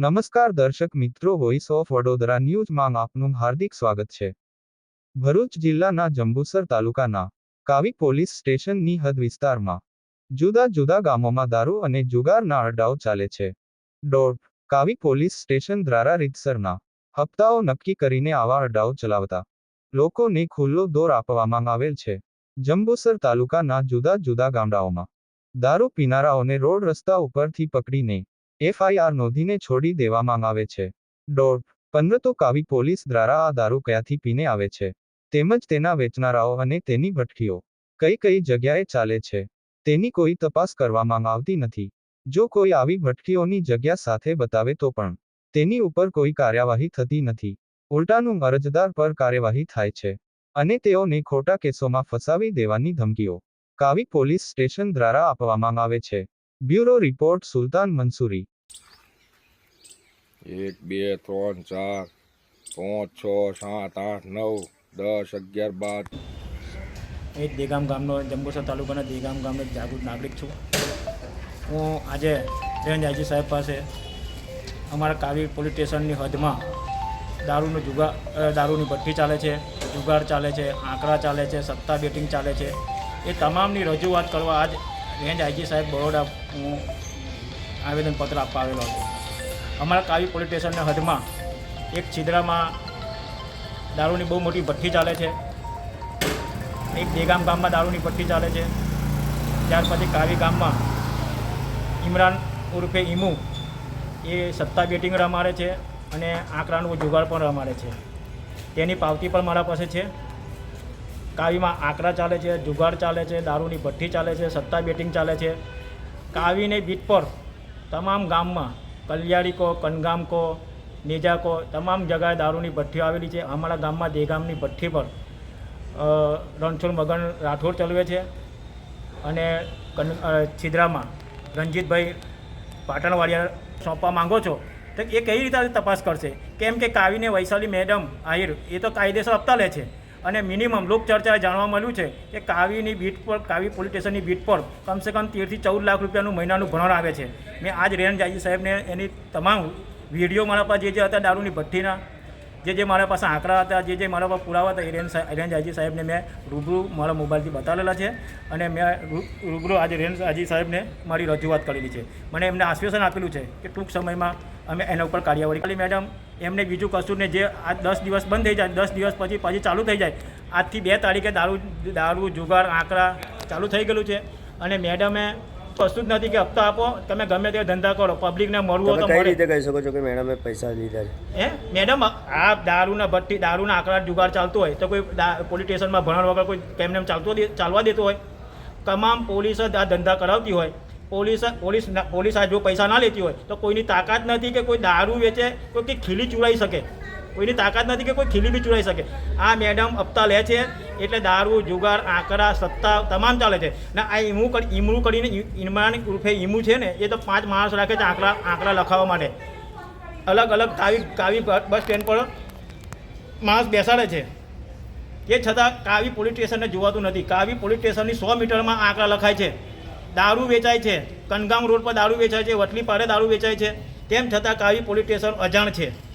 નમસ્કાર દર્શક મિત્રો વોઇસ ઓફ વડોદરા ન્યૂઝમાં આપનું હાર્દિક સ્વાગત છે. ભરૂચ જિલ્લાના જંબુસર તાલુકાના કાવી પોલીસ સ્ટેશનની હદ વિસ્તારમાં જુદા જુદા ગામોમાં દારૂ અને જુગારના અડ્ડાઓ ચાલે છે. ડોટ કાવી પોલીસ સ્ટેશન દ્વારા રીતસરના હપ્તાઓ નક્કી કરીને આવા અડ્ડાઓ ચલાવતા લોકોને ખુલ્લો દોર આપવામાં આવેલ છે. જંબુસર તાલુકાના જુદા જુદા ગામડાઓમાં દારૂ પીનારાઓને રોડ રસ્તા ઉપરથી પકડીને એફઆઈઆર નોંધીને છોડી દેવામાં આવે છે. દોઢ પંદર તો કાવી પોલીસ દ્વારા આ દારૂ કયાથી પીને આવે છે? તેમજ તેના વેચનારાઓ અને તેની ભટકીઓ કઈ કઈ જગ્યાએ ચાલે છે? તેની કોઈ તપાસ કરવામાં આવતી નથી. જો કોઈ આવી ભટકીઓની જગ્યા સાથે બતાવે તો પણ તેની ઉપર કોઈ કાર્યવાહી થતી નથી. ઉલટાનું અરજદાર પર કાર્યવાહી થાય છે. અને તેઓને ખોટા કેસોમાં ફસાવી દેવાની ધમકીઓ કાવી પોલીસ સ્ટેશન દ્વારા આપવામાં આવે છે. Bureau report Sultan Mansuri. એક બે ત્રણ ચાર પાંચ છ સાત આઠ નવ દસ અગિયાર બાર. એ દેગામ ગામનો જંબુસર તાલુકાના દેગામ ગામનો જાગૃત નાગરિક છું. હું આજે રેન્જ આઈજી સાહેબ પાસે અમારા કાવી પોલીસ સ્ટેશનની હદમાં દારૂનો જુગાર દારૂની ભઠ્ઠી ચાલે છે જુગાર ચાલે છે આંકડા ચાલે છે સત્તા બેટિંગ ચાલે છે. એ તમામની રજૂઆત કરવા આજ રેન્જ આઈજી સાહેબ બરોડા હું આવેદનપત્ર આપવા આવેલો હતો. અમારા કાવી પોલીસ સ્ટેશનના હદમાં એક છિદ્રામાં દારૂની બહુ મોટી ભઠ્ઠી ચાલે છે. એક દેગામ ગામમાં દારૂની ભઠ્ઠી ચાલે છે. ત્યાર પછી કાવી ગામમાં ઇમરાન ઉર્ફે ઈમુ એ સત્તા બેટિંગ રમાડે છે અને આંકડાનું જુગાડ પણ રમાડે છે. તેની પાવતી પણ મારા પાસે છે. કાવીમાં આંકડા ચાલે છે જુગાડ ચાલે છે, દારૂની ભઠ્ઠી ચાલે છે, સત્તા બેટિંગ ચાલે છે. કાવીને બીટ પર તમામ ગામમાં કલ્યાણી કો કનગામ કો નેજા કો તમામ જગાએ દારૂની ભઠ્ઠીઓ આવેલી છે. અમારા ગામમાં દેગામની ભઠ્ઠી પર રણછોડ મગન રાઠોડ ચલાવે છે અને કન છિદ્રામાં રણજીતભાઈ પાટણવાડિયા સોંપવા માંગો છો, તો એ કઈ રીતે તપાસ કરશે? કેમ કે કાવીને વૈશાલી મેડમ આહિર, એ તો કાયદેસર હપ્તા લે છે. અને મિનિમમ લોકચર્ચાએ જાણવા મળ્યું છે કે કાવીની બીટ પર, કાવી પોલીસ સ્ટેશનની બીટ પર કમસે કમ તેરથી ચૌદ લાખ રૂપિયાનું મહિનાનું ભરણ આવે છે. મેં આજ રેન જાજી સાહેબને એની તમામ વીડિયો મારા પાસે જે જે હતા દારૂની ભઠ્ઠીના જે જે મારા પાસે આંકડા હતા, જે જે મારા પાસે પુરાવા હતા, એ રેન્જ રેન્જ આજી સાહેબને મેં રૂબરૂ મારા મોબાઈલથી બતાવેલા છે અને મેં રૂબરૂ આજે રેન્જ આજી સાહેબને મારી રજૂઆત કરેલી છે. મને એમને આશ્વાસન આપેલું છે કે ટૂંક સમયમાં અમે એના ઉપર કાર્યવાહી કરી. મેડમ, એમને બીજું કશું ને જે આ દસ દિવસ બંધ થઈ જાય, દસ દિવસ પછી પછી ચાલુ થઈ જાય. આજથી બે તારીખે દારૂ દારૂ, જુગાર, આંકડા ચાલુ થઈ ગયેલું છે. અને મેડમે કશું જ નથી કે હપ્તા આપો તમે ગમે તે ધંધા કરો પબ્લિકને મળવું તો કઈ રીતે કહી શકો છો કે મેડમે પૈસા લીધા છે? હે? મેડમ આ દારૂના ભઠ્ઠી દારૂના આંકડા જુગાર ચાલતો હોય તો કોઈ પોલીસ સ્ટેશનમાં ભરણ વગર કોઈ કેમને ચાલતો ચાલવા દેતો હોય. તમામ પોલીસ જ આ ધંધા કરાવતી હોય. પોલીસ પોલીસ પોલીસ આ જો પૈસા ના લેતી હોય તો કોઈની તાકાત નથી કે કોઈ દારૂ વેચે કોઈ કે ખીલી ચુરાઈ શકે. કોઈની તાકાત નથી કે કોઈ ખીલી બી ચૂરાઈ શકે. આ મેડમ હપ્તા લે છે, એટલે દારૂ, જુગાર આંકડા સત્તા તમામ ચાલે છે. ને આ ઈમુ કરી, ઈમરું કરીને ઇમરાન ઉર્ફે ઈમુ છે ને, એ તો પાંચ માણસ રાખે છે આંકડા આંકડા લખાવવા માટે. અલગ અલગ કાવી કાવી બસ સ્ટેન્ડ પર માણસ બેસાડે છે. એ છતાં કાવી પોલીસ સ્ટેશનને જોવાતું નથી. કાવી પોલીસ સ્ટેશનની સો મીટરમાં આંકડા લખાય છે. દારૂ વેચાય છે. કનગામ રોડ પર દારૂ વેચાય છે, વટલી પાડે દારૂ વેચાય છે. તેમ છતાં કાવી પોલીસ સ્ટેશન અજાણ છે.